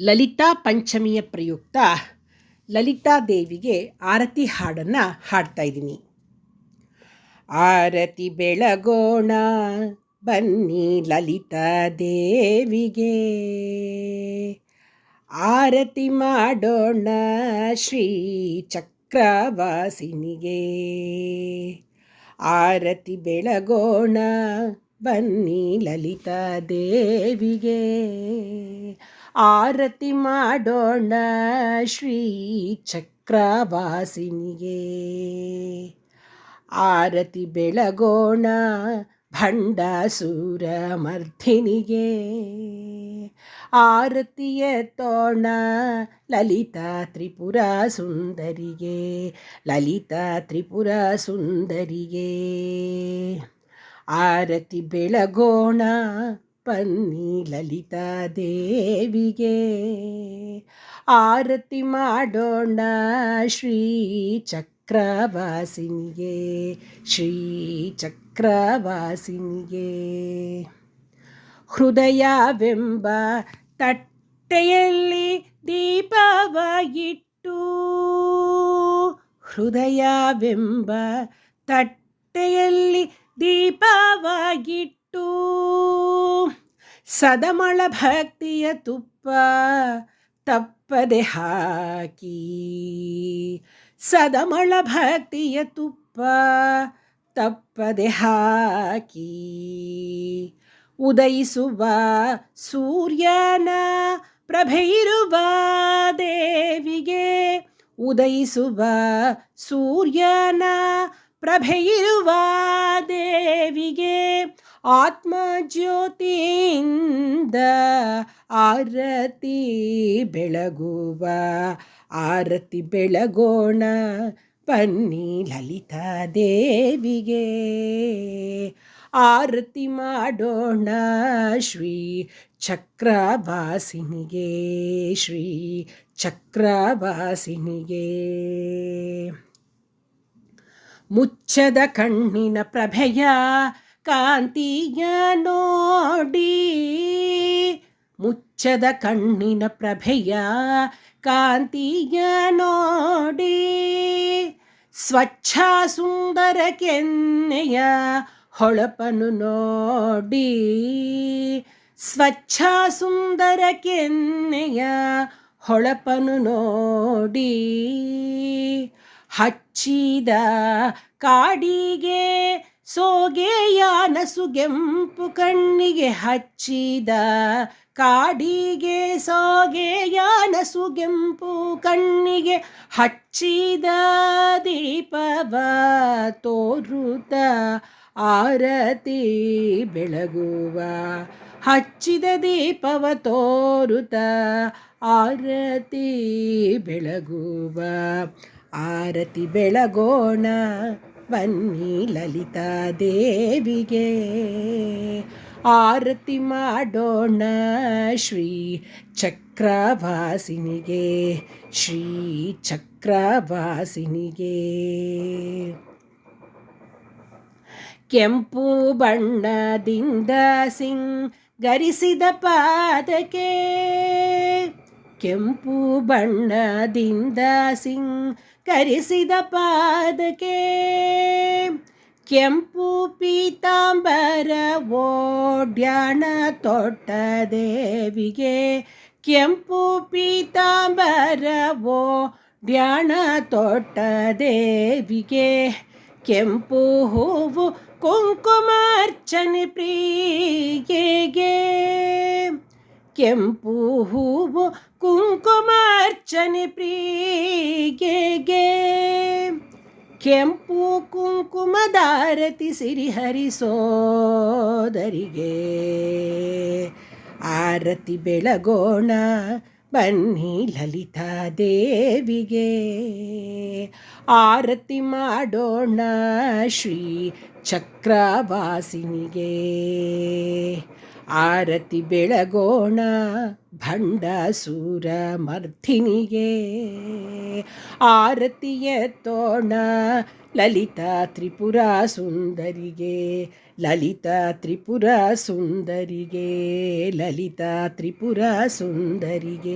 ಲಲಿತಾ ಪಂಚಮಿಯ ಪ್ರಯುಕ್ತ ಲಲಿತಾ ದೇವಿಗೆ ಆರತಿ ಹಾಡನ್ನು ಹಾಡ್ತಾ ಇದ್ದೀನಿ. ಆರತಿ ಬೆಳಗೋಣ ಬನ್ನಿ ಲಲಿತಾ ದೇವಿಗೆ. ಆರತಿ ಮಾಡೋಣ ಶ್ರೀ ಚಕ್ರವಾಸಿನಿಗೆ. ಆರತಿ ಬೆಳಗೋಣ ಬನ್ನಿ ಲಲಿತಾ ದೇವಿಗೆ. ಆರತಿ ಮಾಡೋಣ ಶ್ರೀ ಚಕ್ರವಾಸಿನಿಗೆ. ಆರತಿ ಬೆಳಗೋಣ ಭಂಡಾಸುರ ಮರ್ಧಿನಿಗೆ ಆರತಿಯ ತೋಣ ಲಲಿತಾ ತ್ರಿಪುರ ಸುಂದರಿಗೆ, ಲಲಿತಾ ತ್ರಿಪುರ ಸುಂದರಿಗೆ. ಆರತಿ ಬೆಳಗೋಣ ಬನ್ನಿ ಲಲಿತಾ ದೇವಿಗೆ ಆರತಿ ಮಾಡೋಣ ಶ್ರೀ ಚಕ್ರವಾಸಿನಿಗೆ ಶ್ರೀ ಚಕ್ರವಾಸಿನಿಗೆ. ಹೃದಯವೆಂಬ ತಟ್ಟೆಯಲ್ಲಿ ದೀಪವಾಗಿಟ್ಟು, ಹೃದಯವೆಂಬ ತಟ್ಟೆಯಲ್ಲಿ ದೀಪವಾಗಿಟ್ಟು ಸದಮಳ ಭಕ್ತಿಯ ತುಪ್ಪ ತಪ್ಪದೆ ಹಾಕಿ. ಸದಮಳ ಭಕ್ತಿಯ ತುಪ್ಪ ತಪ್ಪದೆ ಹಾಕಿ. ಉದಯಿಸುವ ಸೂರ್ಯನ ಪ್ರಭೆಯಿರುವ ದೇವಿಗೆ ಉದಯಿಸುವ ಸೂರ್ಯನ ಪ್ರಭೆಯಿರುವ ದೇವಿಗೆ ಆತ್ಮಜ್ಯೋತಿಯಿಂದ ಆರತಿ ಬೆಳಗುವ, ಆರತಿ ಬೆಳಗೋಣ ಬನ್ನಿ ಲಲಿತಾ ದೇವಿಗೆ. ಆರತಿ ಮಾಡೋಣ ಶ್ರೀ ಚಕ್ರವಾಸಿನಿಗೆ ಶ್ರೀ ಚಕ್ರವಾಸಿನಿಗೆ. ಮುಚ್ಚದ ಕಣ್ಣಿನ ಪ್ರಭೆಯ ಕಾಂತಿಯ ನೋಡಿ ಮುಚ್ಚದ ಕಣ್ಣಿನ ಪ್ರಭೆಯ ಕಾಂತಿಯ ನೋಡಿ ಸ್ವಚ್ಛ ಸುಂದರ ಕೆನ್ನೆಯ ಹೊಳಪನು ನೋಡಿ ಸ್ವಚ್ಛ ಸುಂದರ ಕೆನ್ನೆಯ ಹೊಳಪನು ನೋಡಿ ಹಚ್ಚಿದ ಕಾಡಿಗೆ ಸೋಗೆಯ ನಸುಗೆಂಪು ಕಣ್ಣಿಗೆ ಹಚ್ಚಿದ ಕಾಡಿಗೆ ಸೋಗೆಯ ನಸುಗೆಂಪು ಕಣ್ಣಿಗೆ ಹಚ್ಚಿದ ದೀಪವ ತೋರುತ ಆರತಿ ಬೆಳಗುವ. ಹಚ್ಚಿದ ದೀಪವ ತೋರುತ ಆರತಿ ಬೆಳಗುವ. ಆರತಿ ಬೆಳಗೋಣ ಬನ್ನಿ ಲಲಿತಾ ದೇವಿಗೆ. ಆರತಿ ಮಾಡೋಣ ಶ್ರೀ ಚಕ್ರವಾಸಿನಿಗೆ ಶ್ರೀ ಚಕ್ರವಾಸಿನಿಗೆ. ಕೆಂಪು ಬಣ್ಣದಿಂದ ಸಿಂಗರಿಸಿದ ಪಾದಕ್ಕೆ, ಕೆಂಪು ಬಣ್ಣದಿಂದ ಸಿಂಗರಿಸಿದ ಪಾದಕ್ಕೆ ಕೆಂಪು ಪೀತಾಂಬರ ಓಡ್ಯಾಣ ತೊಟ್ಟ ದೇವಿಗೆ. ಕೆಂಪು ಪೀತಾಂಬರ ಓಡ್ಯಾಣ ತೊಟ್ಟ ದೇವಿಗೆ. ಕೆಂಪು ಹೂವು ಕುಂಕುಮಾರ್ಚನೆ ಪ್ರೀಗೆಗೆ. ಕೆಂಪು ಹೂವು ಕುಂಕುಮಾರ್ಚನೆ ಪ್ರಿಯೆಗೆ ಕೆಂಪು ಕುಂಕುಮದಾರತಿ ಸಿರಿಹರಿಸೋದರಿಗೆ ಆರತಿ ಬೆಳಗೋಣ ಬನ್ನಿ ಲಲಿತಾ ದೇವಿಗೆ. ಆರತಿ ಮಾಡೋಣ ಶ್ರೀ ಚಕ್ರವಾಸಿನಿಗೆ. ಆರತಿ ಬೆಳಗೋಣ ಭಂಡಾಸುರ ಮರ್ಧಿನಿಗೆ ಆರತಿಯ ತೋಣ ಲಲಿತಾ ತ್ರಿಪುರ ಸುಂದರಿಗೆ. ಲಲಿತಾ ತ್ರಿಪುರ ಸುಂದರಿಗೆ. ಲಲಿತಾ ತ್ರಿಪುರ ಸುಂದರಿಗೆ.